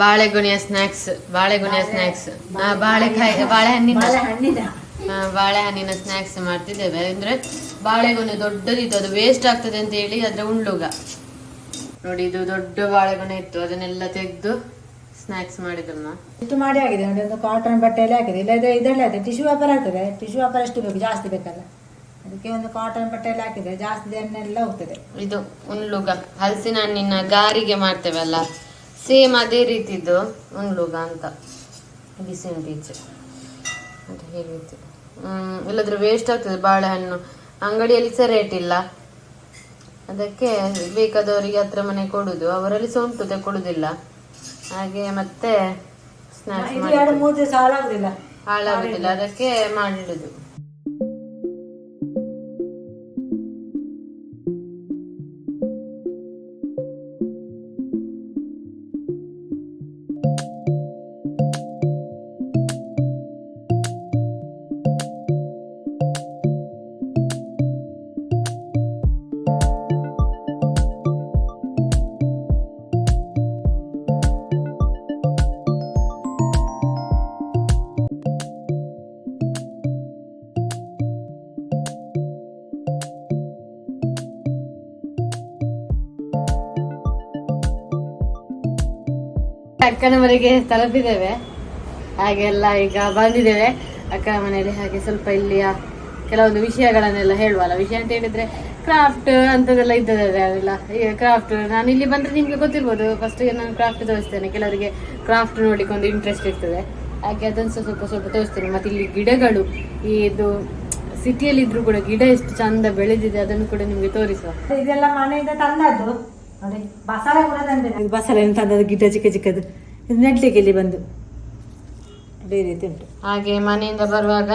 ಬಾಳೆಗೊನೆಯ snacks ಬಾಳೆಗೊನೆಯ snacks. ಬಾಳೆಕಾಯಿ ಬಾಳೆಹಣ್ಣಿನ ಬಾಳೆಹಣ್ಣಿನ ಸ್ನಾಕ್ಸ್ ಮಾಡ್ತಿದ್ದೇವೆ. ಅಂದ್ರೆ ಬಾಳೆಗೊನೆ ದೊಡ್ಡದಿತ್ತು ಅದು ವೇಸ್ಟ್ ಆಗ್ತದೆ ಅಂತ ಹೇಳಿ ಅದ್ರ ಉಂಡ್ಲುಗ ನೋಡಿ ಇದು ದೊಡ್ಡ ಬಾಳೆಗೊನೆ ಇತ್ತು. ಅದನ್ನೆಲ್ಲ ತೆಗೆದು ಸ್ನಾಕ್ಸ್ ಮಾಡಿದಮ್ಮ ಇಷ್ಟು ಮಾಡಿ ಆಗಿದೆ ನೋಡಿ ಒಂದು ಕಾಟನ್ ಬಟ್ಟೆಯಲ್ಲಿ ಹಾಕಿದೆ. ಇಲ್ಲದ್ರೆ ಇದರಲ್ಲಿ ಆಗ್ತದೆ ಟಿಶ್ಯೂ ಪೇಪರ್ ಆಗ್ತದೆ ಟಿಶ್ಯೂ ಪೇಪರ್ ಎಷ್ಟು ಬೇಕು ಜಾಸ್ತಿ ಬೇಕಲ್ಲ. ಅದಕ್ಕೆ ಒಂದು ಕಾಟನ್ ಬಟ್ಟೆಯಲ್ಲಿ ಹಾಕಿದೆ ಜಾಸ್ತಿ ಎಣ್ಣೆಲ್ಲ ಹೋಗ್ತದೆ. ಇದು ಉಣ್ಲುಗ ಹಲಸಿನ ಹಣ್ಣಿನ ಗಾರಿಗೆ ಮಾಡ್ತೇವಲ್ಲ. ಸೇಮ್ ಅದೇ ರೀತಿದ್ದು ಲುಗ ಅಂತ. ಬಿಸಿ ಬೀಚ್ ಅಂತ ಹೇಳಿದ್ದು ಹ್ಮ್ ಇಲ್ಲದ್ರೆ ವೇಸ್ಟ್ ಆಗ್ತದೆ ಬಾಳೆಹಣ್ಣು. ಅಂಗಡಿಯಲ್ಲಿ ಸಹ ರೇಟ್ ಇಲ್ಲ. ಅದಕ್ಕೆ ಬೇಕಾದವರಿಗೆ ಹತ್ರ ಮನೆ ಕೊಡುದು. ಅವರಲ್ಲಿ ಸಹ ಉಂಟು ಹಾಗೆ ಮತ್ತೆ ಸ್ನಾಕ್ಸ್ ಹಾಳಾಗುದಿಲ್ಲ. ಅದಕ್ಕೆ ಮಾಡಿಡುದು ಅಕ್ಕನ ಮನೆಗೆ ತಲುಪಿದ್ದೇವೆ ಹಾಗೆಲ್ಲ ಈಗ ಬಂದಿದ್ದೇವೆ. ಅಕ್ಕನ ಮನೆಯಲ್ಲಿ ಹಾಗೆ ಸ್ವಲ್ಪ ಇಲ್ಲಿಯ ಕೆಲವೊಂದು ವಿಷಯಗಳನ್ನೆಲ್ಲ ಹೇಳುವಲ್ಲ. ವಿಷಯ ಅಂತ ಹೇಳಿದ್ರೆ ಕ್ರಾಫ್ಟ್ ಅಂತದೆಲ್ಲ ಇದ್ದದೆ ಅದೆಲ್ಲ. ಈಗ ಕ್ರಾಫ್ಟ್ ನಾನು ಇಲ್ಲಿ ಬಂದ್ರೆ ನಿಮ್ಗೆ ಗೊತ್ತಿರ್ಬೋದು. ಫಸ್ಟ್ ನಾನು ಕ್ರಾಫ್ಟ್ ತೋರಿಸ್ತೇನೆ. ಕೆಲವರಿಗೆ ಕ್ರಾಫ್ಟ್ ಒಂದು ಇಂಟ್ರೆಸ್ಟ್ ಇರ್ತದೆ. ಹಾಗೆ ಅದನ್ನು ಸ್ವಲ್ಪ ಸ್ವಲ್ಪ ತೋರಿಸ್ತೇನೆ. ಮತ್ತೆ ಇಲ್ಲಿ ಗಿಡಗಳು, ಈ ಇದು ಸಿಟಿಯಲ್ಲಿ ಇದ್ರು ಕೂಡ ಗಿಡ ಎಷ್ಟು ಚಂದ ಬೆಳೆದಿದೆ ಅದನ್ನು ಕೂಡ ನಿಮ್ಗೆ ತೋರಿಸುವ. ಇದೆಲ್ಲ ಮನೆಯಿಂದ ತಂದದ್ದು. ನೋಡಿ ಬಸಳೆ ಕೂಡ ತಂದಿದೆ ಇದು ಬಸಳೆ ತಂದದ್ದು ಗಿಡ ಚಿಕ್ಕ ಚಿಕ್ಕದು. ಇದು ನೆಡ್ಲಿಕ್ಕೆ ಇಲ್ಲಿ ಬಂದು. ಅದೇ ರೀತಿ ಉಂಟು. ಹಾಗೆ ಮನೆಯಿಂದ ಬರುವಾಗ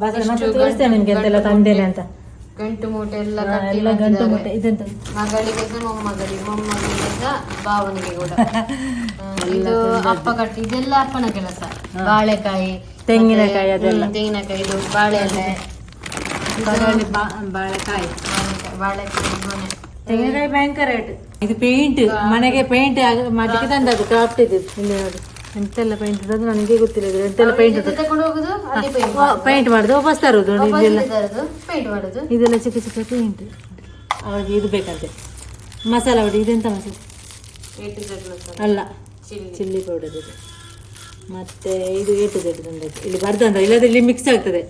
ಬಸಳೆ ಮತ್ತೆ ಎಷ್ಟು ತೋರಿಸ್ತೇನೆ ನಿಮ್ಗೆ ಎಂತೆಲ್ಲ ಗಂಟು ತಂದೇನೆ ಅಂತ. ಗಂಟು ಮೂಟೆ ಎಲ್ಲ ಎಲ್ಲ ಗಂಟು ಮೂಟೆ. ಇದೆಂತ ಮಗಳಿಗೆ ಮೊಮ್ಮಗಳಿಗೆ. ಮೊಮ್ಮಗಳಿಗೆ ಭಾವನಿಗೆ ಕೂಡ. ಇದು ಅಪ್ಪ ಕಟ್ಟಿ ಇದೆಲ್ಲ ಅಪ್ಪನ ಕೆಲಸ. ಬಾಳೆಕಾಯಿ ತೆಂಗಿನಕಾಯಿ ಅದೆಲ್ಲ. ತೆಂಗಿನಕಾಯಿ ಇದು ಬಾಳೆ ಎಲೆ. ಬಾ- ಬಾಳೆಕಾಯಿ. ಬಾಳೆಕಾಯಿ ಬಾಳೆಕಾಯಿ ಗೊನೆ. ತೆಂಗಿನಕಾಯಿ ಭಯಂಕರ ರೇಟ್. ಇದು ಪೇಂಟ್ ಮನೆಗೆ ಪೇಂಟ್ ಮಾಡ್ಲಿಕ್ಕೆ ತಂದದ್ದು ಕ್ರಾಫ್ಟ್ ಇದು ಇಲ್ಲಿ ನೋಡಿ. ಎಂತೆಲ್ಲ ಪೇಂಟ್ ಅದು ನನಗೆ ಗೊತ್ತಿಲ್ಲ ಇದು. ಎಂತೆಲ್ಲ ಪೇಂಟ್ ಇದು ತಕೊಂಡು ಹೋಗುದು? ಅಲ್ಲಿ ಪೇಂಟ್ ಪೇಂಟ್ ಮಾಡುದು. ವಾಪಸ್ ತರುದು ನೋಡಿ ಇದೆಲ್ಲ. ಪೇಂಟ್ ಮಾಡುದು. ಇದೆಲ್ಲ ಚಿಕ್ಕ ಚಿಕ್ಕ ಪೇಂಟ್ ಅವ್ರಿಗೆ ಇದು ಬೇಕಂತೆ ಮಸಾಲ ಪುಡಿ ಇದೆಂತ ಮಸಾಲೆ. ಅಲ್ಲ. ಚಿಲ್ಲಿ ಪೌಡರ್ ಇದೆ. ಮತ್ತೆ ಇದು ಏಟು ಜಡ್ ತಂದದ್ದು ಇಲ್ಲಿ ಬರ್ದಂತ ಇಲ್ಲದ್ರೆ ಇಲ್ಲಿ ಮಿಕ್ಸ್ ಆಗ್ತದೆ.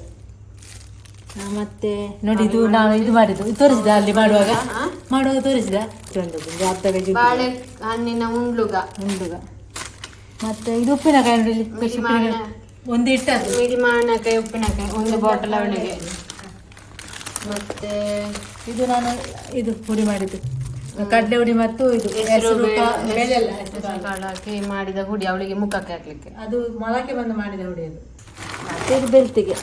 ಮತ್ತೆ ನೋಡಿ ಇದು ನಾವು ಇದು ಮಾಡಿದ್ದು. ತೋರಿಸಿದ ಅಲ್ಲಿ ಮಾಡುವಾಗ? ಮಾಡುವಾಗ ತೋರಿಸಿದ? ಒಂದು ಅರ್ಧ ಕೆಜಿ ಬಾಳೆ ಹಣ್ಣಿನ ಉಂಡ್ಲುಗ. ಉಂಡುಗ ಮತ್ತೆ ಇದು ಉಪ್ಪಿನಕಾಯಿ ನೋಡಿ ಒಂದು ಇಟ್ಟದ್ದು ಮಿಡಿ ಮಾವಿನಕಾಯಿ ಉಪ್ಪಿನಕಾಯಿ ಒಂದು ಬಾಟಲ್ ಅವಳಿಗೆ ಮತ್ತೆ ಇದು ನಾನು ಇದು ಪುಡಿ ಮಾಡಿದ್ದು. ಕಡಲೆ ಹುಡಿ ಮತ್ತು ಇದು ಹಾಕಿ ಮಾಡಿದ ಹುಡಿ ಅವಳಿಗೆ ಮುಖಕ್ಕೆ ಹಾಕ್ಲಿಕ್ಕೆ. ಅದು ಮೊಳಕೆ ಬಂದು ಮಾಡಿದ ಹುಡಿ ಅದು. ಮತ್ತೆ ಇದು ಬೆಲ್ತಿಗೆ.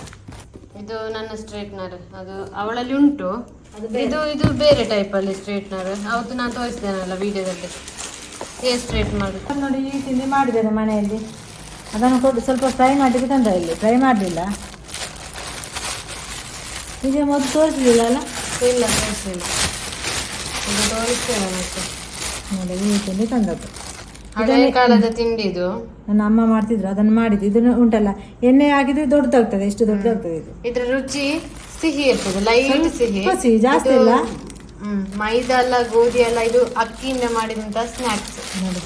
ಇದು ನನ್ನ ಸ್ಟ್ರೈಟ್ನರ್ ಅದು ಅವಳಲ್ಲಿ ಉಂಟು. ಇದು ಇದು ಬೇರೆ ಟೈಪ್ ಅಲ್ಲಿ ಸ್ಟ್ರೈಟ್ನರ್ ಅವತ್ತು ನಾನು ತೋರಿಸಿದ್ದೇನಲ್ಲ ವಿಡಿಯೋದಲ್ಲಿ ಹೇರ್ ಸ್ಟ್ರೈಟ್ ಮಾಡಿ ನೋಡಿ ಈ ತಿಂಡಿ ಮಾಡಿದ್ದೇನೆ ಮನೆಯಲ್ಲಿ. ಅದನ್ನು ಕೊಟ್ಟು ಸ್ವಲ್ಪ ಫ್ರೈ ಮಾಡಲಿಕ್ಕೆ ತಂದ ಇಲ್ಲಿ. ಫ್ರೈ ಮಾಡಲಿಲ್ಲ. ಈಗ ಮೊದಲು ತೋರಿಸಲಿಲ್ಲ ಅಲ್ಲ? ಇಲ್ಲ ತೋರಿಸಿಲ್ಲ. ಇದು ತೋರಿಸ್ತೇನೆ ಮತ್ತೆ. ನೋಡಿ ಈ ತಿಂಡಿ ತಂದದ್ದು. ಹಳೆ ಕಾಲದ ತಿಂಡಿ ಇದು ನನ್ನ ಅಮ್ಮ ಮಾಡ್ತಿದ್ರು ಅದನ್ನು ಮಾಡಿದ್ದು. ಇದು ಉಂಟಲ್ಲ ಎಣ್ಣೆ ಹಾಕಿದ್ರೆ ದೊಡ್ಡದಾಗ್ತದೆ ಎಷ್ಟು ದೊಡ್ಡದಾಗ್ತದೆ ಇದು. ಇದ್ರ ರುಚಿ ಸಿಹಿ ಇರ್ತದೆ ಲೈಟ್ ಸಿಹಿ. ಸಿಹಿ, ಜಾಸ್ತಿ ಇಲ್ಲ. ಹ್ಮ್ ಮೈದಾ ಅಲ್ಲ ಗೋಧಿ ಅಲ್ಲ ಇದು ಅಕ್ಕಿಯಿಂದ ಮಾಡಿದಂತ ಸ್ನಾಕ್ಸ್ ನೋಡಿ.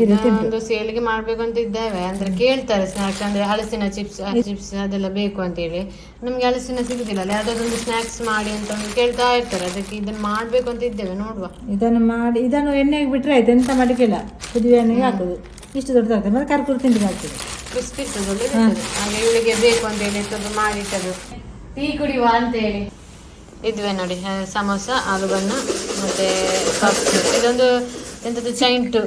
ಈ ರೀತಿ ಒಂದು ಸೇಲ್ಗೆ ಮಾಡ್ಬೇಕು ಅಂತ ಇದ್ದೇವೆ. ಅಂದ್ರೆ ಕೇಳ್ತಾರೆ ಸ್ನಾಕ್ಸ್ ಅಂದ್ರೆ ಹಲಸಿನ ಚಿಪ್ಸ್ ಚಿಪ್ಸ್ ಅದೆಲ್ಲ ಬೇಕು ಅಂತ ಹೇಳಿ ನಮ್ಗೆ ಹಲಸಿನ ಸಿಗುದಿಲ್ಲ ಅಲ್ಲ ಯಾವ್ದಾದ್ರು ಸ್ನಾಕ್ಸ್ ಮಾಡಿ ಅಂತ ಒಂದು ಕೇಳ್ತಾ ಇರ್ತಾರೆ. ಅದಕ್ಕೆ ಇದನ್ನ ಮಾಡ್ಬೇಕು ಅಂತ ಇದ್ದೇವೆ. ನೋಡುವ. ಇದನ್ನು ಮಾಡಿ ಇದನ್ನು ಎಣ್ಣೆಗೆ ಬಿಟ್ರೆ ಆಯ್ತು. ಎಂತ ಮಾಡಲಿಕ್ಕಿಲ್ಲ ಕುದಿಯುವ ಎಣ್ಣೆಗೆ ಹಾಕೋದು. ಇಷ್ಟು ದೊಡ್ಡದಾಗ್ತದೆ. ಮತ್ತೆ ಕರ್ಕುರು ತಿಂಡಿ ಹಾಕ್ತದೆ ಕ್ರಿಸ್ಪಿ ಇರ್ತದೆ ಹಾಗೆ ಇವಳಿಗೆ ಬೇಕು ಅಂತ ಹೇಳಿ ಮಾಡಿ ಮಾಡಿಟ್ಟದು ಟೀ ಕುಡಿಯುವ ಅಂತ ಹೇಳಿ ಇದ್ವೆ ನೋಡಿ ಸಮೋಸ ಆಲೂಗನ್ನ ಮತ್ತೆ ಇದೊಂದು ಎಂತದ್ದು ಚೈಂಟು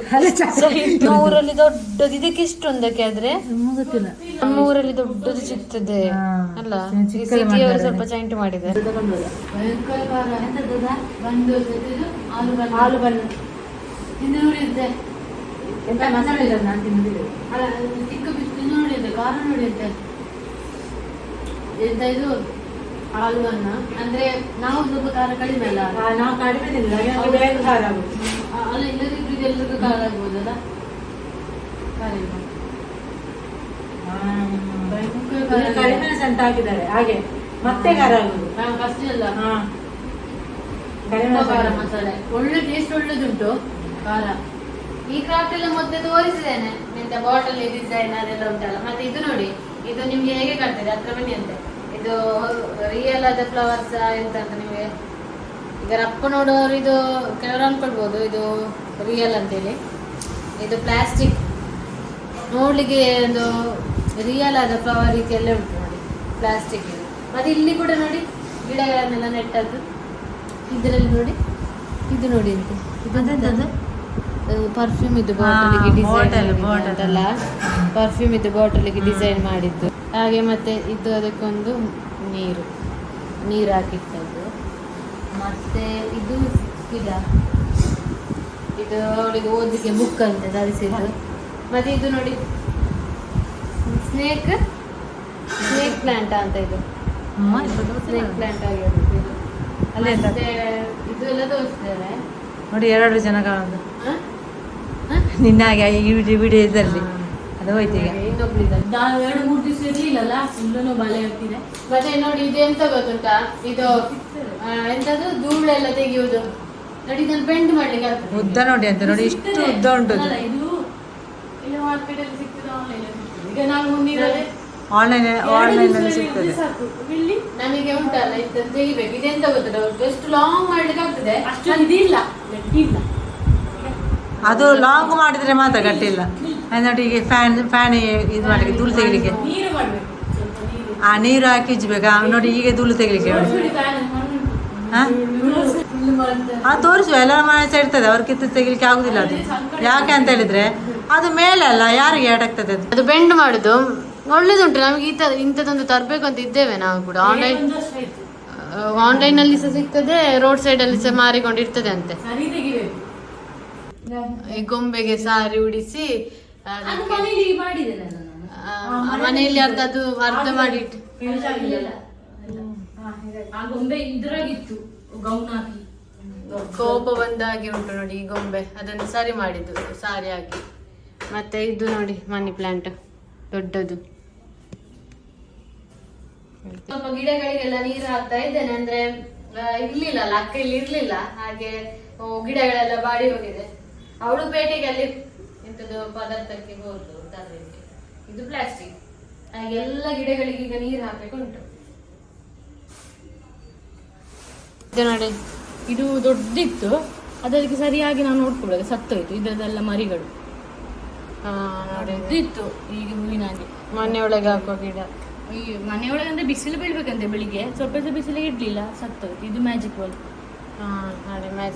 ನಮ್ಮ ಊರಲ್ಲಿ ದೊಡ್ಡದು ಇದಕ್ಕೆ ಎಷ್ಟು ಒಂದಕ್ಕೆ ಆದ್ರೆ? ನಮ್ಮ ಊರಲ್ಲಿ ದೊಡ್ಡದು ಸಿಗ್ತದೆ. ಅಲ್ಲ ಸಿಟಿಯವರು. ಸ್ವಲ್ಪ ಚೈಂಟು ಮಾಡಿದೆ ಎಂತ ಇದು? ಅಂದ್ರೆ ನಾವು ಸ್ವಲ್ಪ ಖಾರ ಕಡಿಮೆ ಅಲ್ಲ? ಆ, ನಾವು ಕಡಿಮೆ ಬೇಗ ಖಾರ ಆಗುದು ಅಲ್ಲ ಇಲ್ಲದಿದ್ರು ಎಲ್ರಿಗೂ ಖಾರ ಆಗ್ಬೋದಲ್ಲ? ಕರಿಮೆಣಸು ಅಂತ ಹಾಕಿದ್ದಾರೆ ಹಾಗೆ. ಮತ್ತೆ ಖಾರ ಆಗುದು ಫಸ್ಟ್ ಅಲ್ಲ ಕರಿಮೆಣಸು ಖಾರ ಮಸಾಲೆ. ಒಳ್ಳೆ ಟೇಸ್ಟ್ ಒಳ್ಳೆದುಂಟು ಖಾರ ಈ ಕ್ರಾಫ್ಟ್ ಎಲ್ಲ ಮೊದಲೇ ತೋರಿಸಿದ್ದೇನೆ. ನಿಂತ ಬಾಟಲ್ ಡಿಸೈನ್ ಅದೆಲ್ಲ ಉಂಟಲ್ಲ. ಮತ್ತೆ ಇದು ನೋಡಿ. ಇದು ನಿಮ್ಗೆ ಹೇಗೆ ಕಾಣ್ತದೆ? ಹತ್ರ ಬನ್ನಿ ಅಂತೆ ಇದು ರಿಯಲ್ ಆದ ಫ್ಲವರ್ಸ್ ಎಂತ ಅಂತ ನಿಮಗೆ? ಈಗ ರಪ್ಪ ನೋಡೋರು ಇದು ಕೆಲವರು ಅನ್ಕೊಳ್ಬೋದು ಇದು ರಿಯಲ್ ಅಂತೇಳಿ. ಇದು ಪ್ಲಾಸ್ಟಿಕ್ ನೋಡಲಿಕ್ಕೆ ಒಂದು ರಿಯಲ್ ಆದ ಫ್ಲವರ್ ರೀತಿಯಲ್ಲೇ ಉಂಟು ನೋಡಿ ಪ್ಲಾಸ್ಟಿಕ್ ಇದು. ಮತ್ತೆ ಇಲ್ಲಿ ಕೂಡ ನೋಡಿ ಗಿಡಗಳನ್ನೆಲ್ಲ ನೆಟ್ಟದ್ದು. ಇದರಲ್ಲಿ ನೋಡಿ ಇದು ನೋಡಿ ಅಂತ? ಪರ್ಫ್ಯೂಮ್ ಇದು ಬಾಟಲಿಗೆ ಡಿಸೈನ್ ಪರ್ಫ್ಯೂಮ್ ಇದು ಬಾಟಲಿಗೆ ಡಿಸೈನ್ ಮಾಡಿದ್ದು. ಹಾಗೆ ಮತ್ತೆ ಇದು ಅದಕ್ಕೊಂದು ನೀರು. ನೀರು ಹಾಕಿಟ್ಟದ್ದು ಮತ್ತೆ ಇದು ಗಿಡ. ಇದು ಅವಳಿಗೆ ಓದಲಿಕ್ಕೆ ಬುಕ್ ಅಂತ ಧರಿಸಿದ್ದು ಮತ್ತೆ ಇದು ನೋಡಿ ಸ್ನೇಕ್ ಸ್ನೇಕ್ ಪ್ಲಾಂಟ್ ಅಂತ ಇದು. ಸ್ನೇಕ್ ಪ್ಲಾಂಟ್ ಆಗಿರೋದು ಇದು. ಅಲ್ಲೇ ಇದ್ದ. ಮತ್ತೆ ಇದು ಎಲ್ಲ ತೋರಿಸಿದ್ದೇವೆ ನೋಡಿ ಎರಡು ಜನ ಕಾಣುದು? ನಿನ್ನ ಹಾಗೆ ಈ ವಿಡಿಯೋ ವಿಡಿಯೋ ಇದರಲ್ಲಿ. ಅದು ಹೋಯ್ತು ಈಗ. ನಾನು ಎರಡು ಮೂರು ದಿವಸ ಇರ್ಲಿಲ್ಲಲ್ಲ? ಇಲ್ಲೂ ಬಲೆ ಆಗ್ತಿದೆ ಮತ್ತೆ ನೋಡಿ ಇದು ಎಂತ ಗೊತ್ತುಂಟಾ? ಇದು ಎಂತದು ಧೂಳೆಲ್ಲ ತೆಗೆಯುವುದು. ನೋಡಿ ಇದನ್ನು ಬೆಂಡ್ ಮಾಡ್ಲಿಕ್ಕೆ ಆಗ್ತದೆ. ಉದ್ದ ನೋಡಿ ಅಂತ ನೋಡಿ ಇಷ್ಟು ಉದ್ದ ಉಂಟು ಅದು. ಅಲ್ಲ, ಇದು ಇಲ್ಲ ಮಾರ್ಕೆಟ್ ಅಲ್ಲಿ ಸಿಗ್ತದೆ ಆನ್ಲೈನ್ ಅಲ್ಲಿ ಸಿಗ್ತದೆ. ಈಗ ನಾನು ನೀರಲ್ಲಿ ಆನ್ಲೈನ್ ಆನ್ಲೈನ್ ಅಲ್ಲಿ ಸಿಗ್ತದೆ. ಇಲ್ಲಿ ನಮಗೆ ಉಂಟಲ್ಲ ಇದನ್ನು ತೆಗಿಬೇಕು. ಇದೆಂತ ಗೊತ್ತದ ಎಷ್ಟು ಲಾಂಗ್ ಮಾಡ್ಲಿಕ್ಕೆ ಆಗ್ತದೆ? ಅಷ್ಟು ಇದಿಲ್ಲ ಗಟ್ಟಿಲ್ಲ. ಅದು ಲಾಂಗ್ ಮಾಡಿದ್ರೆ ಮಾತ್ರ ಗಟ್ಟಿಲ್ಲ. ನೋಡಿ ಈಗ ಫ್ಯಾನ್ ಫ್ಯಾನ್ ಇದು ಮಾಡಲಿಕ್ಕೆ ಧೂಳು ತೆಗಿಲಿಕ್ಕೆ. ಆ ನೀರು ಹಾಕಿ ಉಜ್ಬೇಕು ನೋಡಿ ಈಗ ಧೂಳು ತೆಗಿಲಿಕ್ಕೆ ಹಾ? ಆ ತೋರಿಸುವ. ಎಲ್ಲ ಮನೆ ಇರ್ತದೆ. ಅವ್ರ ಕಿತ್ತು ತೆಗಿಲಿಕ್ಕೆ ಆಗುದಿಲ್ಲ ಅದು. ಯಾಕೆ ಅಂತ ಹೇಳಿದ್ರೆ ಅದು ಮೇಲೆ ಅಲ್ಲ ಯಾರಿಗೆ ಏಟಾಗ್ತದೆ ಅದು? ಅದು ಬೆಂಡ್ ಮಾಡುದು. ಒಳ್ಳೇದುಂಟು. ನಮ್ಗೆ ಈ ತರ ಇಂಥದ್ದೊಂದು ತರಬೇಕು ಅಂತ ಇದ್ದೇವೆ ನಾವು ಕೂಡ. ಆನ್ಲೈನ್ ಆನ್ಲೈನ್ ಅಲ್ಲಿ ಸಹ ಸಿಗ್ತದೆ ರೋಡ್ ಸೈಡ್ ಅಲ್ಲಿ ಸಹ ಮಾರಿಕೊಂಡಿರ್ತದೆ ಅಂತೆ. ಈ ಗೊಂಬೆಗೆ ಸಾರಿ ಉಡಿಸಿ ಮನೆಯಲ್ಲಿ ಅರ್ಧ ಅದು ಅರ್ಧ ಮಾಡಿಟ್ಟು. ಆ ಗೊಂಬೆ ಇದ್ರಾಗಿತ್ತು ಗೌನ್ ಹಾಕಿ ಕೋಪ ಬಂದಾಗೆ ಉಂಟು ನೋಡಿ ಈ ಗೊಂಬೆ. ಅದನ್ನು ಸರಿ ಮಾಡಿದ್ದು ಸಾರಿ ಹಾಕಿ. ಮತ್ತೆ ಇದು ನೋಡಿ ಮನಿ ಪ್ಲಾಂಟ್. ದೊಡ್ಡದು. ಸ್ವಲ್ಪ ಗಿಡಗಳಿಗೆಲ್ಲ ನೀರು ಹಾಕ್ತಾ ಇದ್ದೇನೆ ಅಂದ್ರೆ ಇರ್ಲಿಲ್ಲ ಅಲ್ಲ ಅಕ್ಕ ಇಲ್ಲಿ ಇರ್ಲಿಲ್ಲ. ಹಾಗೆ ಗಿಡಗಳೆಲ್ಲ ಬಾಡಿ ಹೋಗಿದೆ. ಅವಳು ಪೇಟೆಗೆ ಅಲ್ಲಿ ಎಂತದ್ದು ಪದಾರ್ಥಕ್ಕೆ ಹೋದ್ರು ತರಲಿಕ್ಕೆ ಇದು ಪ್ಲಾಸ್ಟಿಕ್ ಹಾಗೆ ಎಲ್ಲ ಗಿಡಗಳಿಗೆ ಈಗ ನೀರು ಹಾಕ್ಬೇಕು ಉಂಟು. ನೋಡಿ. ಇದು ದೊಡ್ಡದಿತ್ತು ಅದಕ್ಕೆ ಸರಿಯಾಗಿ ನಾವು ನೋಡ್ಕೊಳ್ಳೋದು ಸತ್ತೋಯ್ತು. ಇದರದೆಲ್ಲ ಮರಿಗಳು. ಆ, ನೋಡಿ. ಇದಿತ್ತು ಈಗ ಹೂವಿನ ಹಾಗೆ ಮನೆಯೊಳಗೆ ಒಳಗೆ ಹಾಕುವ ಗಿಡ. ಈ ಮನೆಯೊಳಗೆ ಅಂದ್ರೆ ಬಿಸಿಲು ಬೀಳ್ಬೇಕಂತೆ ಬೆಳಿಗ್ಗೆ. ಸ್ವಲ್ಪ ಸ್ವಲ್ಪ ಬಿಸಿಲಿಗೆ ಇಡ್ಲಿಲ್ಲ ಸತ್ತೋಯ್ತು. ಇದು ಮ್ಯಾಜಿಕ್ ಬಾಲ್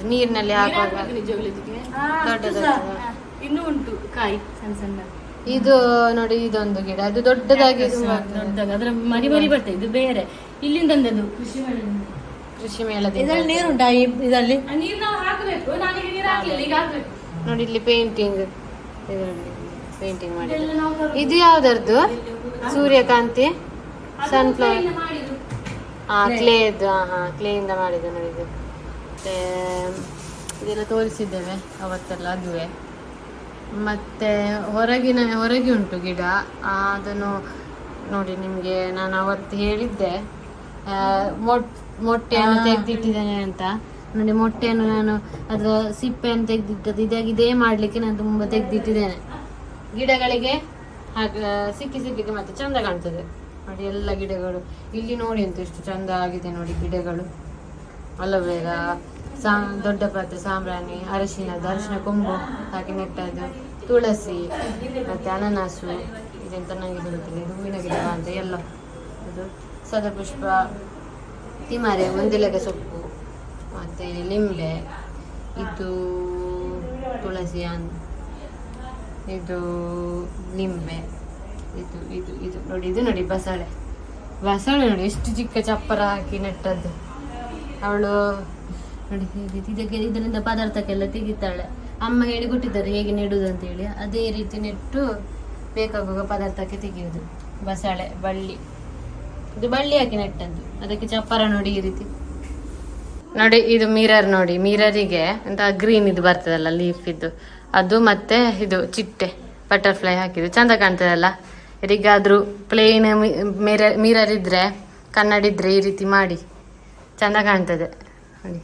ನೀರಿನಲ್ಲಿ ಇನ್ನು ಉಂಟು ಕಾಯಿ ಸಣ್ಣ ಸಣ್ಣ. ಇದು ನೋಡಿ ಇದೊಂದು ಗಿಡ. ಅದು ದೊಡ್ಡದಾಗಿ. ದೊಡ್ಡದಾಗ ಅದರ ಮರಿ ಮರಿ ಬರ್ತದೆ. ಇದು ಬೇರೆ. ಇಲ್ಲಿಂದ ತಂದದ್ದು ಕೃಷಿ ಕೃಷಿ ಮೇಳದಿಂದ ಇದರಲ್ಲಿ ನೀರುಂಟಾ ಈ ಇದರಲ್ಲಿ? ನೀರು ನಾವು ಹಾಕಬೇಕು. ನಾನೀಗ ನೀರು ಹಾಕ್ಲಿಲ್ಲ ಈಗ ಹಾಕ್ಬೇಕು. ನೋಡಿ ಇಲ್ಲಿ ಪೇಂಟಿಂಗ್ ಪೇಂಟಿಂಗ್ ಮಾಡಿ. ಇದು ಯಾವ್ದರ್ದು? ಸೂರ್ಯಕಾಂತಿ ಸನ್ಫ್ಲವರ್ ಹಾ ಕ್ಲೇದು ಹಾ ಹಾ ಕ್ಲೇಯಿಂದ ಮಾಡಿದ್ದು ನೋಡಿ ಇದು. ಮತ್ತೆ ಇದೆಲ್ಲ ತೋರಿಸಿದ್ದೇವೆ ಅವತ್ತೆಲ್ಲ ಅದುವೆ. ಮತ್ತೆ ಹೊರಗಿನ ಹೊರಗೆ ಉಂಟು ಗಿಡ. ಅದನ್ನು ನೋಡಿ ನಿಮಗೆ ನಾನು ಅವತ್ತು ಹೇಳಿದ್ದೆ. ಮೊಟ್ಟ ಮೊಟ್ ಮೊಟ್ಟೆಯನ್ನು ತೆಗೆದಿಟ್ಟಿದ್ದೇನೆ ಅಂತ. ನೋಡಿ ಮೊಟ್ಟೆಯನ್ನು ನಾನು ಅದರ ಸಿಪ್ಪೆಯನ್ನು ತೆಗೆದಿಟ್ಟದ್ದು. ಇದಾಗಿ ಇದೇ ಮಾಡಲಿಕ್ಕೆ ನಾನು ತುಂಬ ತೆಗೆದಿಟ್ಟಿದ್ದೇನೆ. ಗಿಡಗಳಿಗೆ ಹಾಗೆ ಸಿಕ್ಕಿ ಸಿಕ್ಕಿಗೆ ಮತ್ತೆ ಚಂದ ಕಾಣ್ತದೆ. ನೋಡಿ ಎಲ್ಲ ಗಿಡಗಳು. ಇಲ್ಲಿ ನೋಡಿ ಅಂತ ಎಷ್ಟು ಚಂದ ಆಗಿದೆ ನೋಡಿ ಗಿಡಗಳು. ಅಲೋವೆರಾ ಸಾ ದೊಡ್ಡ ಪಾತ್ರೆ ಸಾಂಬ್ರಾಣಿ ಅರಶಿನ ಅರಶಿನ ಕೊಂಬು ಹಾಗೆ ನೆಟ್ಟದ್ದು. ತುಳಸಿ ಮತ್ತೆ ಅನನಾಸು ಇದೆಂತ ನನಗೆ ಗೊತ್ತಿಲ್ಲ. ಹೂವಿನ ಗಿಡ ಅಂತ ಎಲ್ಲ. ಅದು ಸದಪುಷ್ಪ ತಿಮಾರೆ ಒಂದೆಲಗ ಸೊಪ್ಪು, ಮತ್ತೆ ನಿಂಬೆ, ಇದು ತುಳಸಿ ಇದು ನಿಂಬೆ, ಇದು ಇದು ಇದು ನೋಡಿ ಇದು ನೋಡಿ ಬಸಳೆ. ಬಸಳೆ ನೋಡಿ, ಎಷ್ಟು ಚಿಕ್ಕ ಚಪ್ಪರ ಹಾಕಿ ನೆಟ್ಟದ್ದು. ಅವಳು ನೋಡಿ ಇದಕ್ಕೆ, ಇದರಿಂದ ಪದಾರ್ಥಕ್ಕೆಲ್ಲ ತೆಗಿತಾಳೆ. ಅಮ್ಮ ಹೇಳಿ ಕೊಟ್ಟಿದ್ದಾರೆ, ಹೇಗೆ ನೆಡುವುದು ಅಂತ ಹೇಳಿ ಅದೇ ರೀತಿ ನೆಟ್ಟು ಬೇಕಾಗುವ ಪದಾರ್ಥಕ್ಕೆ ತೆಗೆಯುವುದು ಬಸಳೆ, ಬಳ್ಳಿ. ಇದು ಬಳ್ಳಿ ಹಾಕಿ ನೆಟ್ಟದ್ದು. ಅದಕ್ಕೆ ಚಪ್ಪರ ನೋಡಿ ಈ ರೀತಿ. ನೋಡಿ, ಇದು ಮಿರರ್ ನೋಡಿ. ಮಿರರಿಗೆ ಅಂತ ಗ್ರೀನ್ ಇದು ಬರ್ತದಲ್ಲ ಲೀಫ್ ಇದ್ದು ಅದು ಮತ್ತೆ ಇದು ಚಿಟ್ಟೆ ಬಟರ್ಫ್ಲೈ ಹಾಕಿದ್ದು. ಚಂದ ಕಾಣ್ತದಲ್ಲ? ಯಾರಿಗಾದ್ರೂ ಪ್ಲೇನ್ ಮಿರರ್ ಮಿರರ್ ಇದ್ರೆ, ಕನ್ನಡ ಇದ್ರೆ ಈ ರೀತಿ ಮಾಡಿ. ಚಂದ ಕಾಣ್ತದೆ. ನೋಡಿ.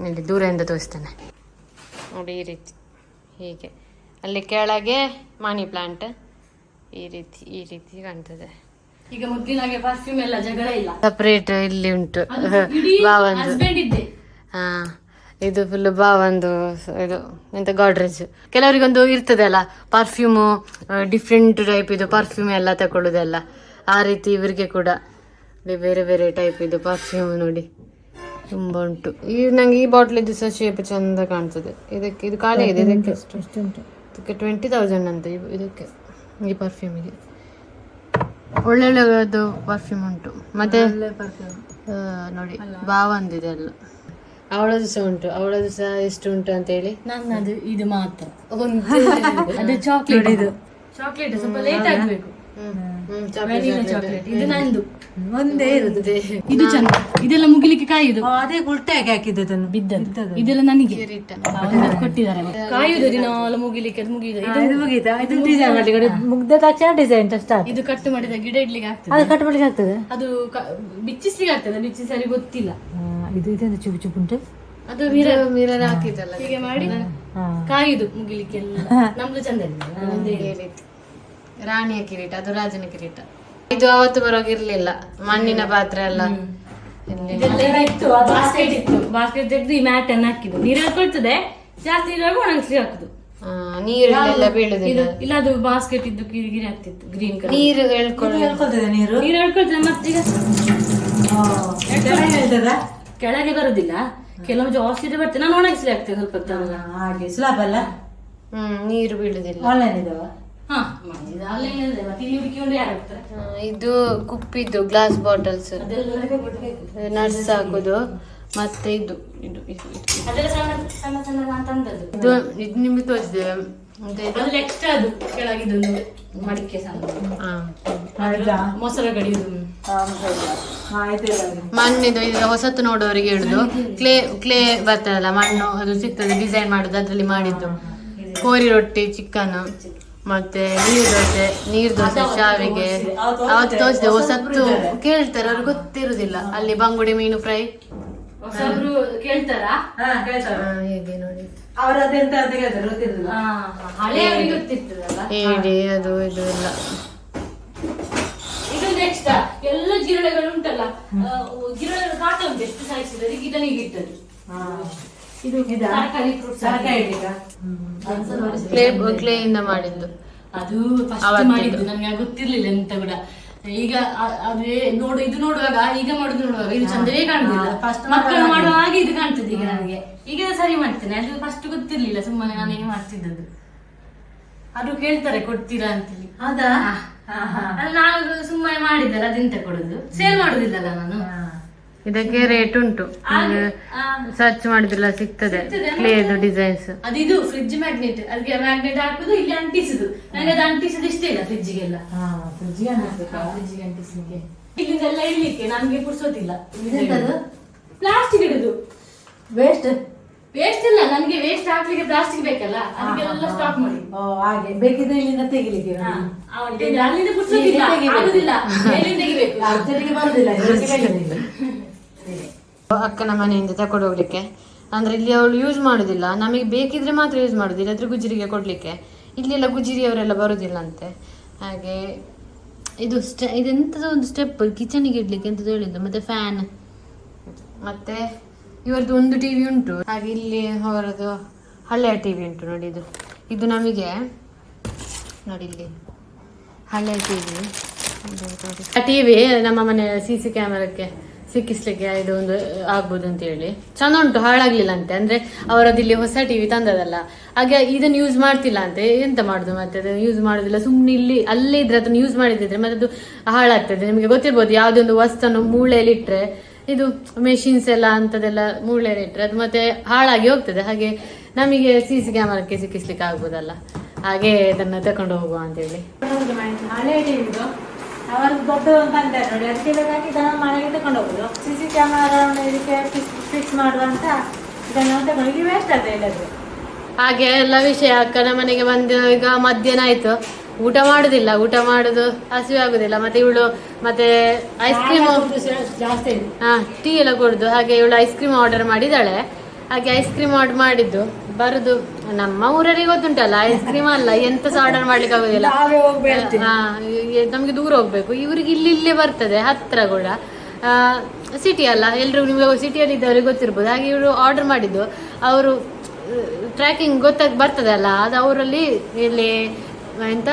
ನೋಡಿ ದೂರದಿಂದ ತೋರಿಸ್ತೇನೆ. ನೋಡಿ ಈ ರೀತಿ. ಹೀಗೆ. ಅಲ್ಲಿ ಕೆಳಗೆ ಮನಿ ಪ್ಲಾಂಟ್ ಈ ರೀತಿ ಈ ರೀತಿ ಕಾಣ್ತದೆ. ಈಗ ಮೊದಲಿನಾಗೆ ಪರ್ಫ್ಯೂಮ್ ಎಲ್ಲ ಜಗಳ ಇಲ್ಲ. ಸಪ್ರೇಟ್ ಇಲ್ಲಿ ಉಂಟು. ಬಾವಂದು ಹಸ್ಬೆಂಡ್ ಇದ್ದೆ. ಹಾ ಇದು ಫುಲ್ ಬಾವಂದು ಇದು ಎಂತ ಗಾಡ್ರೇಜ್ ಕೆಲವರಿಗೊಂದು ಇರ್ತದೆ ಅಲ್ಲ ಪರ್ಫ್ಯೂಮು ಡಿಫ್ರೆಂಟ್ ಟೈಪ್ ಇದು ಪರ್ಫ್ಯೂಮ್ ಎಲ್ಲ ತಗೊಳ್ಳೋದೆಲ್ಲ ಆ ರೀತಿ ಇವರಿಗೆ ಕೂಡ ಬೇರೆ ಬೇರೆ ಟೈಪ್ ಇದು ಪರ್ಫ್ಯೂಮ್ ನೋಡಿ. ತುಂಬ ಉಂಟು. ಈ ನಂಗೆ ಈ ಬಾಟ್ಲಿದ್ದು ಸಹ ಶೇಪ್ ಚಂದ ಕಾಣ್ತದೆ. ಇದಕ್ಕೆ ಇದು ಖಾಲಿ ಇದೆ ಇದಕ್ಕೆ. ಇದಕ್ಕೆ ಟ್ವೆಂಟಿ ತೌಸಂಡ್ ಅಂತ ಇದಕ್ಕೆ ಈ ಪರ್ಫ್ಯೂಮಿಗೆ ಒಳ್ಳೊಳ್ಳೆದು ಪರ್ಫ್ಯೂಮ್ ಉಂಟು. ಮತ್ತೆ ನೋಡಿ ನೋಡಿ ಬಾವಂದಿದೆ ಅಲ್ಲ ಅವಳದು ಸಹ ಉಂಟು. ಅವಳದು ಸಹ ಎಷ್ಟು ಉಂಟು ಅಂತ ಹೇಳಿ? ನನ್ನದು ಇದು ಮಾತ್ರ. ಅದು ಚಾಕ್ಲೇಟ್ ಇದು ಚಾಕ್ಲೇಟ್ ಸ್ವಲ್ಪ ಲೇಟ್ ಆಗ್ಬೇಕು. ವೆನಿಲಾ ಚಾಕ್ಲೇಟ್ ಇದು ನಂದು. ಒಂದೇ ಇರುದು ಇದು ಚಂದ. ಇದೆಲ್ಲ ಮುಗಿಲಿಕ್ಕೆ ಕಾಯುದು ಅದೇ ಉಲ್ಟಾಗಿ ಹಾಕಿದ್ದದನ್ನು ಬಿದ್ದದ್ದು. ಇದೆಲ್ಲ ನನಗೆ. ಕೊಟ್ಟಿದ್ದಾರೆ ಕಾಯುದು ದಿನಾಲು ಮುಗಿಲಿಕ್ಕೆ ಅದು ಮುಗಿಯುದು ಇದು ಮುಗೀತಾ? ಇದು ಡಿಸೈನ್ ಮಾಡಿ ಮುಗ್ದ ತಕ್ಷಣ ಡಿಸೈನ್ ಸ್ಟಾರ್ಟ್ ಇದು ಕಟ್ ಮಾಡಿದ ಗಿಡ ಇಡ್ಲಿಕ್ಕೆ ಆಗ್ತದೆ. ಅದು ಕಟ್ ಮಾಡ್ಲಿಕ್ಕೆ ಆಗ್ತದೆ? ಅದು ಬಿಚ್ಚಿಸ್ಲಿಕ್ಕೆ ಆಗ್ತದೆ ಬಿಚ್ಚಿ ಸರಿ ಗೊತ್ತಿಲ್ಲ ಇದು ಇದೆಂತ ಚುಪು ಚುಪು ಉಂಟು? ಅದು ಮಿರರ್ ಮಿರರ್ ಹಾಕಿದಲ್ಲ ಹೀಗೆ ಮಾಡಿ. ಕಾಯುದು ಮುಗಿಲಿಕ್ಕೆ ಎಲ್ಲ. ನಮ್ದು ಚಂದ ರೀತಿ ರಾಣಿಯ ಕಿರೀಟ ಅದು ರಾಜನ ಕಿರೀಟ. ಇದು ಅವತ್ತು ಬರೋಗಿರ್ಲಿಲ್ಲ ಮಣ್ಣಿನ ಪಾತ್ರೆ ಎಲ್ಲ. ಇಲ್ಲಿ ಇತ್ತು ಬಾಸ್ಕೆಟ್ ಇತ್ತು. ಬಾಸ್ಕೆಟ್ ತೆಗೆದು ಈ ಮ್ಯಾಟ್ ಅನ್ನು ಹಾಕಿದ್ದು. ನೀರು ಹೇಳ್ಕೊಳ್ತದೆ ಜಾಸ್ತಿ ಇರುವಾಗ ಒಣಗಿಸ್ಲಿ ಹಾಕುದು. ನೀರೆಲ್ಲ ಬೀಳುದಿಲ್ಲ. ಇಲ್ಲ ಅದು ಬಾಸ್ಕೆಟ್ ಇದ್ದು ಕಿರಿಕಿರಿ ಆಗ್ತಿತ್ತು ಗ್ರೀನ್ ಕಲರ್ ನೀರು ಹೇಳ್ಕೊಳ್ತದೆ ನೀರು? ನೀರು ಹೇಳ್ಕೊಳ್ತದೆ ಮತ್ತೀಗ ಕೆಳಗೆ ಬರುದಿಲ್ಲ. ಕೆಲವು ಜಾಸ್ತಿ ಬರ್ತೇನೆ ಬರ್ತದೆ. ನಾನು ಒಣಗಿಸ್ಲಿ ಆಗ್ತದೆ ಸ್ವಲ್ಪ ಹಾಗೆ ಸುಲಭ ಅಲ್ಲ? ಹ್ಮ್ ನೀರು ಬೀಳುದಿಲ್ಲ. ಆನ್ಲೈನ್ ಇದಾವ? ಇದು ಕುಪ್ಪಿದ್ದು ಗ್ಲಾಸ್ ಬಾಟಲ್ಸ್ ಅದೆಲ್ಲ ನಟ್ಸ್ ಹಾಕುದು. ಮತ್ತೆ ಇದು ಇದು ಇದು ನಿಮ್ಗೆ ಮತ್ತೆ ಎಕ್ಸ್ಟ್ರಾ ಅದು ಕೆಳಗಿದೊಂದು ಮಡಿಕೆ ಮೊಸರ ಗಡಿಯುದು ಆಯ್ತು ಮಣ್ಣಿದು ಈಗ ಹೊಸತು ನೋಡೋರಿಗೆ ಹೇಳುದು. ಕ್ಲೇ ಕ್ಲೇ ಬರ್ತದಲ್ಲ ಮಣ್ಣು ಅದು ಸಿಗ್ತದೆ ಡಿಸೈನ್ ಮಾಡುದು ಅದ್ರಲ್ಲಿ ಮಾಡಿದ್ದು. ಕೋರಿ ರೊಟ್ಟಿ ಚಿಕನ್. ಮತ್ತೆ ನೀರು ದೋಸೆ ನೀರು ದೋಸೆ ಶಾವಿಗೆ ಅವತ್ತು ತೋರಿಸಿದೆ ಹೊಸತ್ತು ಕೇಳ್ತಾರೆ ಅವ್ರಿಗೆ ಗೊತ್ತಿರುದಿಲ್ಲ. ಅಲ್ಲಿ ಬಂಗುಡಿ ಮೀನು ಫ್ರೈ. ಹೊಸಬ್ರು ಕೇಳ್ತಾರಾ? ಹಾ ಕೇಳ್ತಾರೆ. ಹೇಗೆ ನೋಡಿ. ಅವ್ರ ಅದೆಂತ ಅಂತ ಗೊತ್ತಿರಲಿಲ್ಲ ಹಾ, ಹಳೆ ಅವ್ರಿಗೆ ಗೊತ್ತಿರ್ತದಲ್ಲ? ಏಡಿ ಅದು ಇದು ಎಲ್ಲ. ಇದು ನೆಕ್ಸ್ಟ್ ಎಲ್ಲ ಜಿರಳೆಗಳು ಉಂಟಲ್ಲ ಜಿರಳೆಗಳು ಕಾಟ ಉಂಟು ಎಷ್ಟು ಸಾಯಿಸಿದ್ರೆ ಗಿಡನಿಗೆ ಇಟ್ಟದ್ದು ಇದು. ಕ್ಲೇ ಕ್ಲೇ ಇಂದ ಮಾಡಿದ್ದು. ಅದು ಫಸ್ಟ್. ಮಾಡಿದ್ದು. ನನಗೆ ಗೊತ್ತಿರ್ಲಿಲ್ಲ ಎಂತ ಕೂಡ. ಈಗ ಅದೇ ನೋಡು ಇದು ನೋಡುವಾಗ ಈಗ ಮಾಡುದು ನೋಡುವಾಗ ಇದು ಚಂದವೇ ಕಾಣುದಿಲ್ಲ ಫಸ್ಟ್ ಮಕ್ಕಳು ಮಾಡುವ ಹಾಗೆ. ಇದು ಕಾಣ್ತದೆ ಈಗ ನನಗೆ. ಈಗ ಸರಿ ಮಾಡ್ತೇನೆ. ಅದು ಫಸ್ಟ್ ಗೊತ್ತಿರ್ಲಿಲ್ಲ ಸುಮ್ಮನೆ ನಾನು ಏನು ಮಾಡ್ತಿದ್ದದ್ದು. ಅದು ಕೇಳ್ತಾರೆ ಕೊಡ್ತೀರಾ ಅಂತೇಳಿ. ಹೌದಾ? ನಾನು ಸುಮ್ಮನೆ ಮಾಡಿದ್ದಲ್ಲ ಅದೆಂತ ಕೊಡುದು? ಸೇಲ್ ಮಾಡುದಿಲ್ಲಲ್ಲ ನಾನು. ಇದಕ್ಕೆ ರೇಟ್ ಉಂಟು. ಸರ್ಚ್ ಮಾಡಿದ್ರೆಲ್ಲ ಸಿಗ್ತದೆ. ಕ್ಲೇದು ಡಿಸೈನ್ಸ್ ಅದು ಇದು ಫ್ರಿಡ್ಜ್ ಮ್ಯಾಗ್ನೆಟ್ ಅದಕ್ಕೆ ಮ್ಯಾಗ್ನೆಟ್ ಹಾಕುದು ಇಲ್ಲಿ ಅಂಟಿಸುದು. ನನಗೆ ಅದು ಅಂಟಿಸುದು ಇಷ್ಟ ಇಲ್ಲ ಫ್ರಿಡ್ಜ್ಗೆಲ್ಲ ಹಾ, ಫ್ರಿಡ್ಜಿಗೆ? ಫ್ರಿಡ್ಜ್ಗೆ ಅಂಟಿಸ್ಲಿಕ್ಕೆ. ಇಲ್ಲಿಂದೆಲ್ಲ ಇಡ್ಲಿಕ್ಕೆ ನಮ್ಗೆ ಪುರ್ಸೋದಿಲ್ಲ? ಪ್ಲಾಸ್ಟಿಕ್ ಇಡುದು. ವೇಸ್ಟ್ ವೇಸ್ಟ್ ಇಲ್ಲ ನನ್ಗೆ ವೇಸ್ಟ್ ಹಾಕ್ಲಿಕ್ಕೆ ಪ್ಲಾಸ್ಟಿಕ್ ಬೇಕಲ್ಲ? ಅದಕ್ಕೆಲ್ಲ ಸ್ಟಾಪ್ ಮಾಡಿ. ಓ ಹಾಗೆ. ಬೇಕಿದ್ರೆ ಇಲ್ಲಿಂದ ತೆಗಿಲಿಕ್ಕೆ ಅಲ್ಲಿಂದ ಪುರ್ಸೋದಿಲ್ಲ. ಆಗುದಿಲ್ಲ. ಮೇಲಿಂದ ತೆಗಿಬೇಕು. ಅರ್ಜೆಂಟಿಗೆ ಬರುದಿಲ್ಲ. ಅಕ್ಕನ ಮನೆಯಿಂದ ತಕೊಂಡು ಹೋಗ್ಲಿಕ್ಕೆ ಅಂದ್ರೆ ಇಲ್ಲಿ ಅವಳು ಯೂಸ್ ಮಾಡುದಿಲ್ಲ. ನಮಗೆ ಬೇಕಿದ್ರೆ ಮಾತ್ರ ಯೂಸ್ ಮಾಡುದಿಲ್ಲ. ಅದ್ರ ಗುಜರಿಗೆ ಕೊಡ್ಲಿಕ್ಕೆ. ಇಲ್ಲೆಲ್ಲ ಗುಜರಿಯವರೆಲ್ಲ ಬರುದಿಲ್ಲ ಅಂತೆ ಹಾಗೆ ಇದು ಸ್ಟೆ ಇದೆಂಥದ್ದು ಒಂದು ಸ್ಟೆಪ್ ಕಿಚನಿಗೆ ಇಡ್ಲಿಕ್ಕೆ ಅಂತ ಹೇಳಿದ್ದು. ಮತ್ತೆ ಫ್ಯಾನ್ ಮತ್ತೆ ಇವರದ್ದು ಒಂದು ಟಿವಿ ಉಂಟು. ಹಾಗೆ ಇಲ್ಲಿ ಅವರದ್ದು ಹಳೆಯ ಟಿವಿ ಉಂಟು ನೋಡಿ ಇದು. ಇದು ನಮಗೆ. ನೋಡಿ ಇಲ್ಲಿ. ಹಳೆಯ ಟಿವಿ ಟಿ ಟಿವಿ ನಮ್ಮ ಮನೆ ಸಿ ಸಿ ಕ್ಯಾಮರಕ್ಕೆ ಸಿಕ್ಕಿಸ್ಲಿಕ್ಕೆ ಇದು ಒಂದು ಆಗ್ಬೋದು ಅಂತ ಹೇಳಿ. ಚಂದ ಉಂಟು ಹಾಳಾಗ್ಲಿಲ್ಲ ಅಂತೆ ಅಂದ್ರೆ ಇಲ್ಲಿ ಹೊಸ ಟಿವಿ ತಂದದಲ್ಲ. ಹಾಗೆ ಇದನ್ನು ಯೂಸ್ ಮಾಡ್ತಿಲ್ಲ ಅಂತೆ. ಎಂತ ಮಾಡುದು ಮತ್ತೆ? ಅದನ್ನು ಯೂಸ್ ಮಾಡುದಿಲ್ಲ. ಸುಮ್ಮನೆ ಇಲ್ಲಿ, ಅಲ್ಲೇ ಇದ್ರೆ ಅದನ್ನು ಯೂಸ್ ಮಾಡಿದ್ರೆ ಮತ್ತೆ ಅದು ಹಾಳಾಗ್ತದೆ. ನಿಮಗೆ ಗೊತ್ತಿರ್ಬೋದು, ಯಾವುದೇ ಒಂದು ವಸ್ತುವನ್ನು ಮೂಳೆಯಲ್ಲಿ ಇಟ್ಟರೆ ಇದು ಮೆಷಿನ್ಸ್ ಎಲ್ಲ ಅಂತದೆಲ್ಲ ಮೂಳೆಯಲ್ಲಿ ಇಟ್ಟರೆ ಅದು ಮತ್ತೆ ಹಾಳಾಗಿ ಹೋಗ್ತದೆ. ಹಾಗೆ ನಮಗೆ ಸಿ ಸಿ ಕ್ಯಾಮರಕ್ಕೆ ಸಿಕ್ಕಿಸ್ಲಿಕ್ಕೆ ಆಗ್ಬೋದಲ್ಲ. ಹಾಗೆ ಇದನ್ನು ತಕೊಂಡು ಹೋಗುವ ಅಂತ ಹೇಳಿ ಹಳೆ ಅಂತ ನೋಡಿ ಅದಕ್ಕೆ ಬೇಕಾಗಿ ಇದನ್ನು ಮನೆಗೆ ತಗೊಂಡು ಹೋಗುದು. ಸಿ ಸಿ ಕ್ಯಾಮರಾ ಇದಕ್ಕೆ ಫಿಕ್ಸ್ ಮಾಡುವಂತ ಇದನ್ನು ತಗೊಂಡು ಇಲ್ಲಿ ವೇಸ್ಟ್ ಆಗ್ತದೆ ಹಾಗೆ ಎಲ್ಲ ವಿಷಯ ಅಕ್ಕನ ಮನೆಗೆ ಬಂದು ಈಗ ಮಧ್ಯಾಹ್ನ ಆಯ್ತು. ಊಟ ಮಾಡುದಿಲ್ಲ ಊಟ ಮಾಡುದು ಹಸಿವೆ ಆಗುದಿಲ್ಲ. ಮತ್ತೆ ಇವಳು ಮತ್ತೆ ಐಸ್ ಕ್ರೀಮ್ ಜಾಸ್ತಿ ಹಾ ಟೀ ಎಲ್ಲ ಕೊಡುದು ಹಾಗೆ ಇವಳು ಐಸ್ ಕ್ರೀಮ್ ಆರ್ಡರ್ ಮಾಡಿದಾಳೆ ಹಾಗೆ ಐಸ್ ಕ್ರೀಮ್ ಆರ್ಡರ್ ಮಾಡಿದ್ದು. ಬರುದು ನಮ್ಮ ಊರಲ್ಲಿ ಗೊತ್ತುಂಟಲ್ಲ ಐಸ್ ಕ್ರೀಮ್ ಅಲ್ಲ ಎಂತ ಸಹ ಆರ್ಡರ್ ಮಾಡ್ಲಿಕ್ಕೆ ಆಗುದಿಲ್ಲ. ಹಾ ನಮ್ಗೆ ದೂರ ಹೋಗ್ಬೇಕು. ಇವ್ರಿಗೆ ಇಲ್ಲಿ ಇಲ್ಲೇ ಬರ್ತದೆ ಹತ್ರ ಕೂಡ. ಸಿಟಿ ಅಲ್ಲ ಎಲ್ರಿಗೂ ನಿಮ್ಗೆ ಸಿಟಿಯಲ್ಲಿ ಇದ್ದವ್ರಿಗೆ ಗೊತ್ತಿರ್ಬೋದು. ಹಾಗೆ ಇವರು ಆರ್ಡರ್ ಮಾಡಿದ್ದು ಅವರು ಟ್ರ್ಯಾಕಿಂಗ್ ಗೊತ್ತಾಗಿ ಬರ್ತದೆ ಅಲ್ಲ ಅದು ಅವರಲ್ಲಿ ಇಲ್ಲಿ ಎಂತ?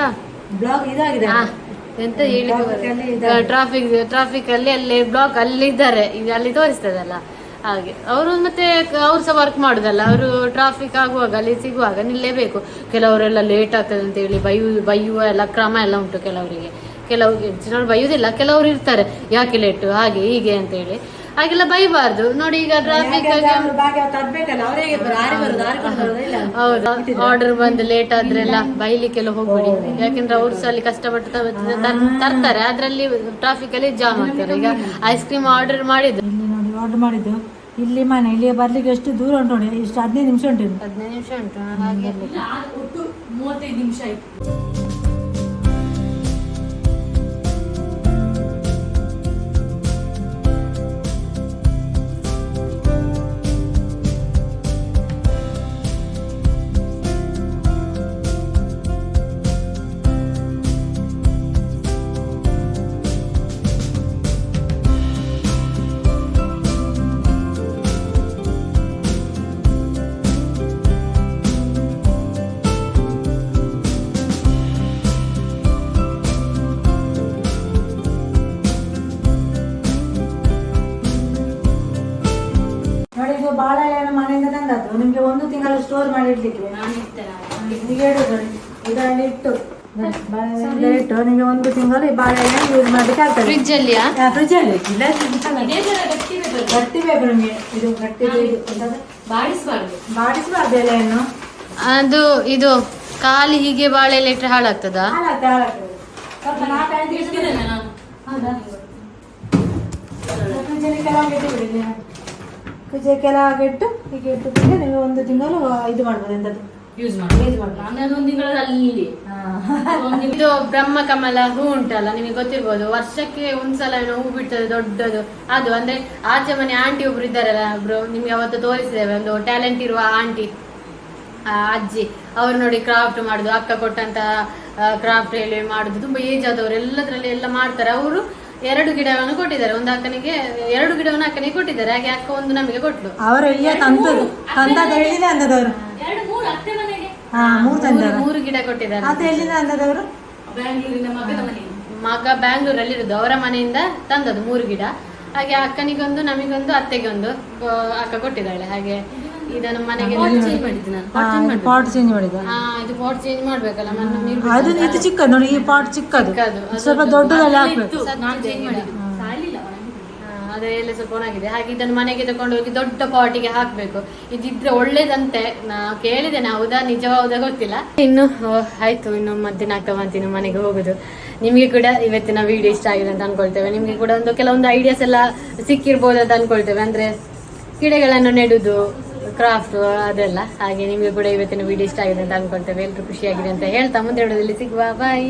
ಎಂತ ಹೇಳಿ ಟ್ರಾಫಿಕ್ ಟ್ರಾಫಿಕ್ ಅಲ್ಲಿ ಅಲ್ಲಿ ಬ್ಲಾಕ್ ಅಲ್ಲಿ ಇದ್ದಾರೆ. ಈಗ ಅಲ್ಲಿ ತೋರಿಸ್ತದಲ್ಲ. ಹಾಗೆ. ಅವರು ಮತ್ತೆ ಅವ್ರು ಸಹ ವರ್ಕ್ ಮಾಡುದಲ್ಲ. ಅವರು ಟ್ರಾಫಿಕ್ ಆಗುವಾಗ ಅಲ್ಲಿ ಸಿಗುವಾಗ ನಿಲ್ಲೇಬೇಕು. ಕೆಲವರೆಲ್ಲ ಲೇಟ್ ಆಗ್ತದೆ ಅಂತ ಹೇಳಿ ಬೈಯು ಬೈಯುವ ಎಲ್ಲ ಕ್ರಮ ಎಲ್ಲ ಉಂಟು ಕೆಲವರಿಗೆ. ಕೆಲವು ಜನರು ಬೈಯುವುದಿಲ್ಲ ಕೆಲವರು ಇರ್ತಾರೆ. ಯಾಕೆ ಲೇಟ್ ಹಾಗೆ ಹೀಗೆ ಅಂತ ಹೇಳಿ. ಹಾಗೆಲ್ಲ ಬೈಬಾರ್ದು. ನೋಡಿ ಈಗ ಟ್ರಾಫಿಕ್ ಹೌದು. ಆರ್ಡರ್ ಬಂದು ಲೇಟ್ ಆದ್ರೆ ಎಲ್ಲ ಬೈಲಿಕ್ಕೆಲ್ಲ ಹೋಗ್ಬೇಡಿ. ಯಾಕಂದ್ರೆ ಅವ್ರು ಸಹ ಅಲ್ಲಿ ಕಷ್ಟಪಟ್ಟು ತರ್ತಾರೆ. ಅದ್ರಲ್ಲಿ ಟ್ರಾಫಿಕ್ ಅಲ್ಲಿ ಜಾಮ್ ಆಗ್ತಾರೆ ಈಗ ಐಸ್ ಕ್ರೀಮ್ ಆರ್ಡರ್ ನೋಡಿ ಆರ್ಡರ್ ಮಾಡಿದ್ದು. ಇಲ್ಲಿ ಮನೆ ಇಲ್ಲಿ ಬರ್ಲಿಕ್ಕೆ ಎಷ್ಟು ದೂರ ಉಂಟು ನೋಡಿ ಇಷ್ಟು ಹದಿನೈದು ನಿಮಿಷ ಉಂಟು. ಹದಿನೈದು ನಿಮಿಷ ಉಂಟು ಹಾಗೆ. ಒಟ್ಟು ಮೂವತ್ತೈದು ನಿಮಿಷ ಆಯ್ತು. ತಿಂಗಳು ಸ್ಟೋರ್ ಮಾಡಿ ಇಡ್ಲಿಕ್ಕೆ ನಿಮಗೆ ಹೇಳುದು ನೋಡಿ ಇದರಲ್ಲಿ ಇಟ್ಟು. ಬಾಳೆಹಣ್ಣು ಇಟ್ಟು. ನಿಮಗೆ ಒಂದು ತಿಂಗಳು ಈ ಬಾಳೆಹಣ್ಣು ಯೂಸ್ ಮಾಡ್ಲಿಕ್ಕೆ ಆಗ್ತದೆ. ಫ್ರಿಜ್ ಅಲ್ಲಿ. ಇಲ್ಲ ಗಟ್ಟಿ ಬೇಕು ನಿಮಗೆ ಇದು ಗಟ್ಟಿ? ಬಾಡಿಸಬಾರ್ದು. ಬಾಡಿಸಬಾರ್ದು ಎಲೆಯನ್ನು ಅದು ಇದು ಖಾಲಿ ಹೀಗೆ ಬಾಳೆ ಎಲೆ ಇಟ್ಟರೆ ಹಾಳಾಗ್ತದಾ? ಹಾಳಾಗ್ತದೆ ಹಾಳಾಗ್ತದೆ. ಸ್ವಲ್ಪ ನಾಲ್ಕೈದು ದಿವಸ ಇಟ್ಟಿದ್ದೇನೆ ನಾನು ಹೌದಾ? ಇಟ್ಟು ಬಿಡಿ ಫ್ರಿಜ್ಜಲ್ಲಿ ಕೆಲ ನೀವು ಒಂದು ತಿಂಗಳು ಇದು ಮಾಡ್ಬೋದು ಯೂಸ್ ಮಾಡಿ ಯೂಸ್ ಅಲ್ಲಿ. ಇದು ಬ್ರಹ್ಮ ಕಮಲ ಹೂ ಉಂಟಲ್ಲ ನಿಮಗೆ ಗೊತ್ತಿರ್ಬೋದು. ವರ್ಷಕ್ಕೆ ಒಂದ್ಸಲ ಏನೋ ಹೂ ಬಿಡ್ತದೆ ದೊಡ್ಡದು. ಅದು ಅಂದ್ರೆ ಆಚೆ ಮನೆ ಆಂಟಿ ಒಬ್ರು ಇದ್ದಾರಲ್ಲ ಒಬ್ರು ನಿಮ್ಗೆ ಅವತ್ತು ತೋರಿಸಿದ್ದೇವೆ. ಒಂದು ಟ್ಯಾಲೆಂಟ್ ಇರುವ ಆಂಟಿ ಆ ಅಜ್ಜಿ. ಅವ್ರು ನೋಡಿ ಕ್ರಾಫ್ಟ್ ಮಾಡುದು ಅಕ್ಕ ಕೊಟ್ಟಂತ ಕ್ರಾಫ್ಟ್ ಹೇಳಿ ಮಾಡುದು. ತುಂಬಾ ಏಜ್ ಆದವ್ರು ಎಲ್ಲದ್ರಲ್ಲಿ ಎಲ್ಲ ಮಾಡ್ತಾರೆ. ಅವರು ಎರಡು ಗಿಡವನ್ನು ಕೊಟ್ಟಿದ್ದಾರೆ. ಒಂದು ಅಕ್ಕನಿಗೆ ಎರಡು ಗಿಡವನ್ನು ಅಕ್ಕನಿಗೆ ಕೊಟ್ಟಿದ್ದಾರೆ. ಹಾಗೆ ಅಕ್ಕ ಒಂದು ನಮಗೆ ಕೊಟ್ಲು. ಅವರು ಎಲ್ಲಿಯ ತಂದದು ತಂದದ್ದು ಎಲ್ಲಿಂದ ಅಂದದವರು ಎರಡು ಮೂರು ಅತ್ತೆ ಮನೆಗೆ. ಹಾ ಮೂರು ತಂದರು ಮೂರು ಗಿಡ ಕೊಟ್ಟಿದ್ದಾರೆ. ಅದು ಎಲ್ಲಿಂದ ಅಂದದವರು ಮಗ ಬ್ಯಾಂಗ್ಳೂರಲ್ಲಿ ಇರುದು ಅವರ ಮನೆಯಿಂದ ತಂದದ್ದು ಮೂರು ಗಿಡ. ಹಾಗೆ ಅಕ್ಕನಿಗೊಂದು ನಮಿಗೊಂದು ಅತ್ತೆಗೊಂದು ಅಕ್ಕ ಕೊಟ್ಟಿದ್ದಾಳೆ. ಹಾಗೆ ಇದನ್ನು ಮನೆಗೆ ಚೇಂಜ್ ಮಾಡಿದ್ದು ನಾನು. ಪಾಟ್ ಚೇಂಜ್ ಮಾಡಿದ ಇದು ಪಾಟ್ ಚೇಂಜ್ ಮಾಡ್ಬೇಕಲ್ಲ ಮಣ್ಣು ಅದು ಇದು ಚಿಕ್ಕದು ನೋಡಿ ಈ ಪಾಟ್ ಚಿಕ್ಕದು. ಸ್ವಲ್ಪ ದೊಡ್ಡದಲ್ಲಿ ಹಾಕ್ಬೇಕು. ನಾನು ಚೇಂಜ್ ಮಾಡಿದ್ದು. ಅದೇ ಎಲ್ಲ ಸ್ವಲ್ಪ ಒಣಗಿದೆ. ಹಾಗೆ ಇದನ್ನು ಮನೆಗೆ ತಕೊಂಡು ಹೋಗಿ ದೊಡ್ಡ ಪಾಟಿಗೆ ಹಾಕ್ಬೇಕು. ಇದಿದ್ರೆ ಒಳ್ಳೇದಂತೆ. ನಾ ಕೇಳಿದ್ದೇನೆ ಹೌದಾ ನಿಜವಾದ ಗೊತ್ತಿಲ್ಲ. ಇನ್ನು ಆಯ್ತು. ಇನ್ನು ಮಧ್ಯಾಹ್ನ ಆಗ್ತಾ ಬಂತೀನಿ ಇನ್ನು ಮನೆಗೆ ಹೋಗುದು. ನಿಮಗೆ ಕೂಡ ಇವತ್ತಿನ ವಿಡಿಯೋ ಇಷ್ಟ ಆಗಿದೆ ಅಂತ ಅನ್ಕೊಳ್ತೇವೆ. ನಿಮಗೆ ಕೂಡ ಒಂದು ಕೆಲವೊಂದು ಐಡಿಯಾಸ್ ಎಲ್ಲ ಸಿಕ್ಕಿರ್ಬೋದು ಅಂತ ಅನ್ಕೊಳ್ತೇವೆ. ಅಂದ್ರೆ ಗಿಡಗಳನ್ನು ನೆಡುದು ಕ್ರಾಫ್ಟ್ ಅದೆಲ್ಲ. ಹಾಗೆ ನಿಮಗೆ ಕೂಡ ಇವತ್ತಿನ ವಿಡಿಯೋ ಇಷ್ಟ ಆಗಿದೆ ಅಂತ ಅನ್ಕೊಳ್ತೇವೆ ಎಲ್ಲರೂ ಖುಷಿಯಾಗಿದೆ ಅಂತ ಹೇಳ್ತಾ ಮುಂದೆ ಹೇಳೋದಲ್ಲಿ ಸಿಗುವ. ಬಾಯ್